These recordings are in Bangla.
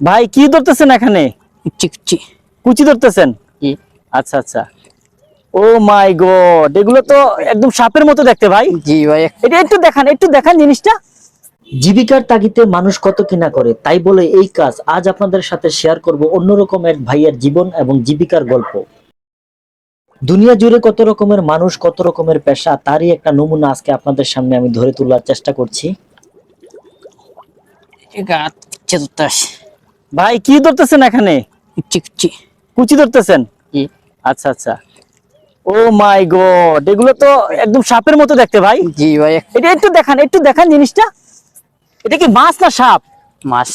ভাই কি ধরতেছেন এখানে? কুচি কুচি। কুচি ধরতেছেন? আচ্ছা আচ্ছা। ও মাই গড এগুলো তো একদম সাপের মতো দেখতে ভাই। জি ভাই। এটা একটু দেখান একটু দেখান জিনিসটা। জীবিকার তাগিদে মানুষ কত কিনা করে তাই বলে এই কাজ আজ আপনাদের সাথে শেয়ার করব অন্যরকম এক ভাইয়ের জীবন এবং জীবিকার গল্প। দুনিয়া জুড়ে কত রকমের মানুষ কত রকমের পেশা তারই একটা নমুনা আজকে আপনাদের সামনে আমি ধরে তোলার চেষ্টা করছি। ভাই কি ধরতেছেন এখানে? কুচি কুচি। কুচি ধরতেছেন? জি। আচ্ছা আচ্ছা। ও মাই গড এগুলো তো একদম সাপের মতো দেখতে ভাই। জি ভাই। এটা একটু দেখান একটু দেখান জিনিসটা। এটা কি মাছ না সাপ? মাছ।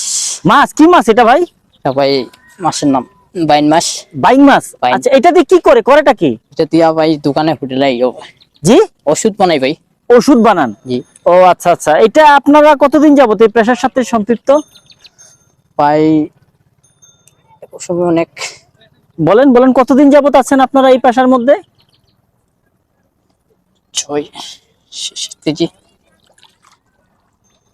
মাছ কি মাছ এটা ভাই? এটা ভাই মাছের নাম বাইন মাছ। বাইন মাছ? আচ্ছা এটা দিয়ে কি করে? করেটা কি? এটা দিয়া ভাই দোকানে ফুটেলাই জি? ওষুধ বানাই ভাই। ওষুধ বানান? জি। ও আচ্ছা আচ্ছা। এটা আপনারা কতদিন যাবত এই পেশার সাথে সম্পৃক্ত? ভাই সময় অনেক। বলেন বলেন কতদিন যাবত আছেন আপনারা এই পেশার মধ্যে? ছয়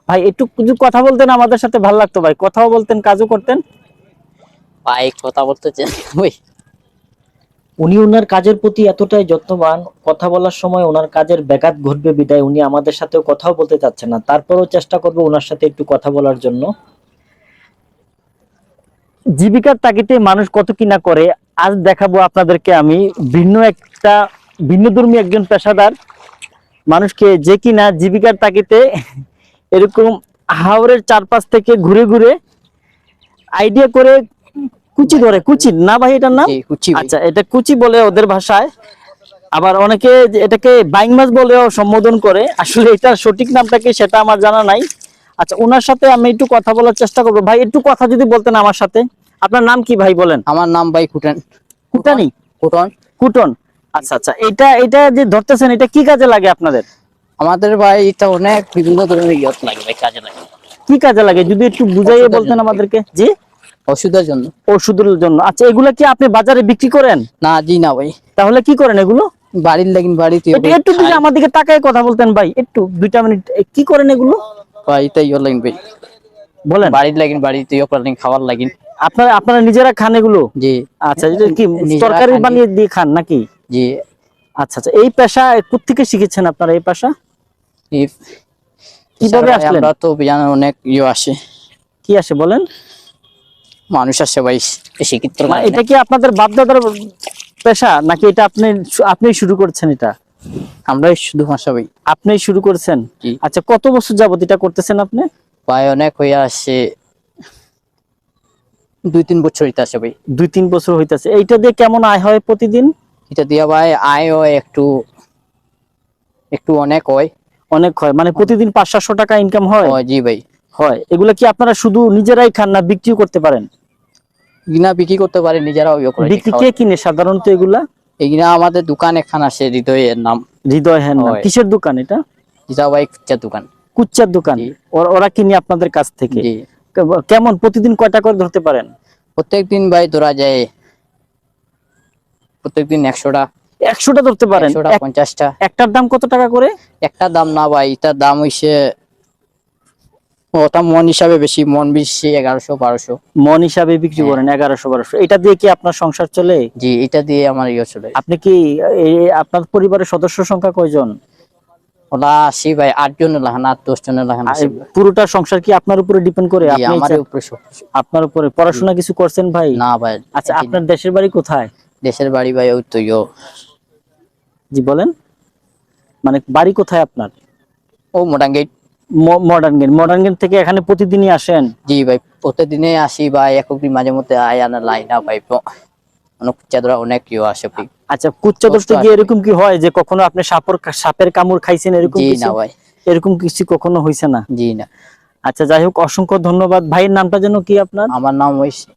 ভাই একটু কথা বলতেন আমাদের সাথে ভালো লাগতো ভাই। কথাও বলতেন কাজও করতেন। ভাই কথা বলতে ভাই। উনি ওনার কাজের প্রতি এতটাই যত্নবান। কথা বলার সময় ওনার কাজের ব্যাঘাত ঘটবে বিদায়। উনি আমাদের সাথেও কথাও বলতে চাচ্ছেন না। তারপরেও চেষ্টা করব ওনার সাথে একটু কথা বলার জন্য। জীবিকার তাগিদে মানুষ কত কি না করে আজ দেখাবো আপনাদেরকে আমি ভিন্ন একটা ভিন্নধর্মী একজন পেশাদার। মানুষকে যে কিনা জীবিকার তাগিদে এরকম হাওরের চারপাশ থেকে ঘুরে ঘুরে আইডিয়া করে কুচি ধরে। কুচি না ভাই এটার নাম? কুচি আচ্ছা এটা কুচি বলে ওদের ভাষায়। আবার অনেকে এটাকে বাইং মাছ বলেও সম্বোধন করে। আসলে এটার সঠিক নামটা কি সেটা আমার জানা নাই। আচ্ছা ওনার সাথে আমি একটু কথা বলার চেষ্টা করব। ভাই একটু কথা যদি বলতেন আমার সাথে। আপনার নাম কি ভাই বলেন? আমার নাম ভাই কুটন। কুটানি? কুটন। কুটন। আচ্ছা আচ্ছা এটা এটা যে ধরতেছেন এটা কি কাজে লাগে আপনাদের? আমাদের ভাই এটা অনেক বিভিন্ন ধরনের ইয়ত লাগে ভাই কাজে লাগে। কি কাজে লাগে? যদি একটু বুঝাইয়ে বলতেন আমাদেরকে। জি? ওষুধের জন্য। ওষুধের জন্য। আচ্ছা এগুলো কি আপনি বাজারে বিক্রি করেন? না জি না ভাই। তাহলে কি করেন এগুলো? বাড়ির লাগিন বাড়িতে একটু যদি আমার দিকে তাকায় কথা বলতেন ভাই একটু দুইটা মিনিট। কি করেন এগুলো? বাড়িতে ইয়ে লাগিন ভাই। বলেন। বাড়ির লাগিন বাড়িতে লাগিন খাবার লাগিন আপনারা আপনারা নিজেরা খান এগুলো? জি। আচ্ছা এটা কি তরকারি বানিয়ে দিয়ে খান নাকি? জি। আচ্ছা আচ্ছা এই পেশা কোথেকে শিখেছেন আপনারা এই পেশা? কীভাবে আসলেন? আমরা তো জানো অনেক ইয়ে আসে। কি আসে বলেন? মানুষ আসে ভাই শিক্ষিত মানে এটা কি আপনাদের বাপ দাদার পেশা নাকি এটা আপনি আপনি শুরু করছেন এটা? আমরাই শুধু ভাষা ভাই। আপনি শুরু করছেন। আচ্ছা কত বছর যাবত এটা করতেছেন আপনি? ভাই অনেক হয়ে আসে দুই তিন বছর হইতে আসে ভাই। দুই তিন বছর হইতাছে এইটা দিয়ে কেমন আয় হয় প্রতিদিন? এটা দিয়ে ভাই আয় হয় একটু একটু অনেক হয়। অনেক হয়। মানে প্রতিদিন পাঁচ সাতশো টাকা ইনকাম হয়? জি ভাই। হয়। এগুলা কি আপনারা শুধু নিজেরাই খান না বিক্রিও করতে পারেন? এগুলা বিক্রি করতে পারে নিজেরাও ইয়ে বিক্রি কে কিনে? সাধারণত এগুলা? এগুলা আমাদের দোকান এখান আছে হৃদয়ের নাম। হৃদয় হ্যাঁ। কিসের দোকান এটা? এটা ভাই খুচরা দোকান। কুচ্চার দোকান। ওরা- কিনে আপনাদের কাছ থেকে। কেমন প্রতিদিন কয়টা করে ধরতে পারেন? প্রত্যেক দিন ভাই ধরা যায় প্রত্যেক দিন একশোটা। একশোটা ধরতে পারেন? পঞ্চাশটা। একটার দাম কত টাকা করে? একটা দাম না ভাই এটার দাম হইছে ওটা মন হিসাবে বেশি মন বেশি এগারোশো বারোশো। মন হিসাবে বিক্রি হ্যাঁ। করেন এগারোশো বারোশো। এটা দিয়ে কি আপনার সংসার চলে? জি এটা দিয়ে আমার ইয়ে চলে। আপনি কি এই- আপনার পরিবারের সদস্য সংখ্যা কয়জন? ওলা আসি ভাই আট জনের লাগান আট দশ জনের লাগান পুরোটা সংসার কি আপনার উপরে ডিপেন্ড করে? আমার উপরে আপনার উপরে। পড়াশোনা কিছু করছেন ভাই? না ভাই আচ্ছা আপনার দেশের বাড়ি কোথায়? দেশের বাড়ি ভাই ওই তো। জি বলেন। মানে বাড়ি কোথায় আপনার? ও মোটাং gate modern gate modern gate থেকে এখানে প্রতিদিনই আসেন? জি ভাই প্রতিদিনে আসি ভাই একক দিন মাঝে মধ্যে আয় আনা লাইনা ভাই অনেক চাদরা অনেক ইয়ে আসে ভাই আচ্ছা কুচ্চা ধরতে কষ্ট গিয়ে আছে। এরকম কি হয় যে কখনো আপনি সাপর সাপের কামড় খাইছেন এরকম কিছু না ভাই। এরকম কিছু কখনো হয়েছে না? জি না। আচ্ছা যাই হোক অসংখ্য ধন্যবাদ। ভাইয়ের নামটা যেন কি আপনার? আমার নাম হইছে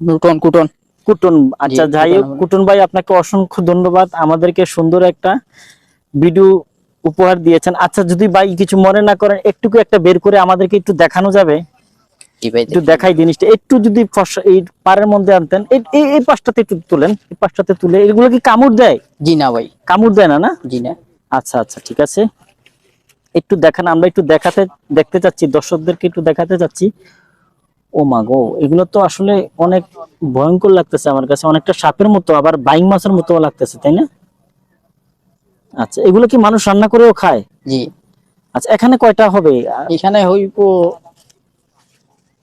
কুটন কুটন। কুটন। আচ্ছা যাই হোক কুটন ভাই আপনাকে অসংখ্য ধন্যবাদ। আমাদেরকে সুন্দর একটা ভিডিও উপহার দিয়েছেন। আচ্ছা যদি ভাই কিছু মনে না করেন একটুকু একটা বের করে আমাদেরকে একটু দেখানো যাবে? একটু দেখাই জিনিসটা। একটু যদি এই পাড়ের মধ্যে আনতেন এই- পাশটাতে একটু তুলেন। এই পাশটাতে তুলে এগুলো কি কামড় দেয়? জি না ভাই। কামড় দেয় না না? জি না। আচ্ছা আচ্ছা ঠিক আছে। একটু দেখান আমরা একটু দেখাতে দেখতে চাচ্ছি দর্শকদেরকে একটু দেখাতে চাচ্ছি। ও মা গো এগুলো তো আসলে অনেক ভয়ঙ্কর লাগতেছে আমার কাছে। অনেকটা সাপের মতো আবার বাইং মাছের মতো লাগতেছে তাই না? আচ্ছা এগুলো কি মানুষ রান্না করেও খায়? জি। আচ্ছা এখানে কয়টা হবে? এখানে হইব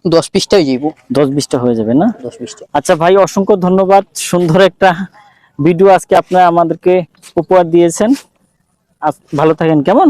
দশ পিসটাই যাইব দশ বিশটা হয়ে যাবে না? দশ পিসটা আচ্ছা ভাই অসংখ্য ধন্যবাদ। সুন্দর একটা ভিডিও আজকে আপনারা আমাদেরকে উপহার দিয়েছেন। ভালো থাকেন কেমন?